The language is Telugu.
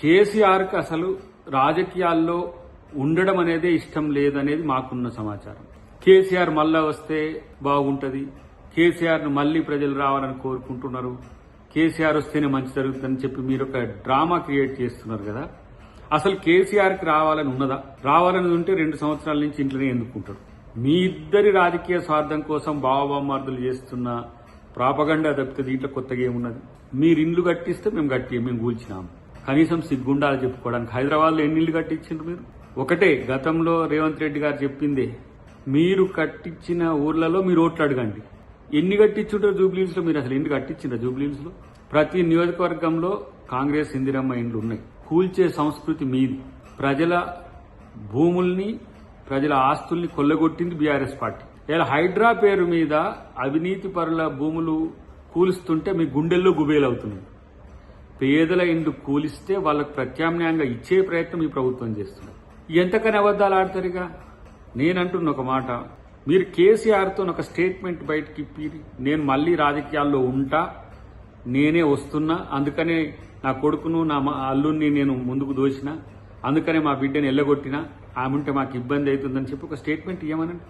కేసీఆర్కి అసలు రాజకీయాల్లో ఉండడం అనేదే ఇష్టం లేదనేది మాకున్న సమాచారం. కేసీఆర్ మళ్ళా వస్తే బాగుంటుంది. కేసీఆర్ను మళ్ళీ ప్రజలు రావాలని కోరుకుంటున్నారు. కేసీఆర్ వస్తేనే మంచి జరుగుతుందని చెప్పి మీరు ఒక డ్రామా క్రియేట్ చేస్తున్నారు కదా. అసలు కేసీఆర్కి రావాలని ఉన్నదా? రావాలని ఉంటే రెండు సంవత్సరాల నుంచి ఇంట్లోనే ఎందుకుంటాడు మీ ఇద్దరి రాజకీయ స్వార్థం కోసం బావబామార్దులు చేస్తున్న ప్రాపగండా తప్పితే దీంట్లో కొత్తగా ఏమున్నది? మీరు ఇండ్లు కట్టిస్తే మేము కట్టి మేము కూల్చినాము కనీసం సిగ్గుండాలి చెప్పుకోవడానికి. హైదరాబాద్లో ఎన్ని ఇల్లు కట్టించిండ్రు మీరు? ఒకటే గతంలో రేవంత్ రెడ్డి గారు చెప్పిందే మీరు కట్టించిన ఊర్లలో మీరు ఓట్లు అడగండి. ఎన్ని కట్టించుంటారు జూబ్లీహిల్స్లో? మీరు అసలు ఎన్ని కట్టించిండ్రా జూబ్లీహిల్స్లో? ప్రతి నియోజకవర్గంలో కాంగ్రెస్ ఇందిరమ్మ ఇండ్లు ఉన్నాయి. కూల్చే సంస్కృతి మీది. ప్రజల భూముల్ని ప్రజల ఆస్తుల్ని కొల్లగొట్టింది బీఆర్ఎస్ పార్టీ. ఇలా హైడ్రా పేరు మీద అవినీతి పరుల భూములు కూలుస్తుంటే మీ గుండెల్లో గుబేలవుతున్నాయి. పేదల ఇండ్లు కూలిస్తే వాళ్ళకు ప్రత్యామ్నాయంగా ఇచ్చే ప్రయత్నం ఈ ప్రభుత్వం చేస్తుంది. ఎంతకని అబద్దాలు ఆడతారుగా? నేనంటున్న ఒక మాట. మీరు కేసీఆర్తో ఒక స్టేట్మెంట్ బయటకి ఇప్పి నేను మళ్ళీ రాజకీయాల్లో ఉంటా. నేనే వస్తున్నా. అందుకనే నా కొడుకును నా అల్లుని నేను ముందుకు దోచిన. అందుకనే మా బిడ్డని ఎల్లగొట్టినా. ఆమె ఉంటే మాకు ఇబ్బంది అవుతుందని చెప్పి ఒక స్టేట్మెంట్ ఇవ్వమనండి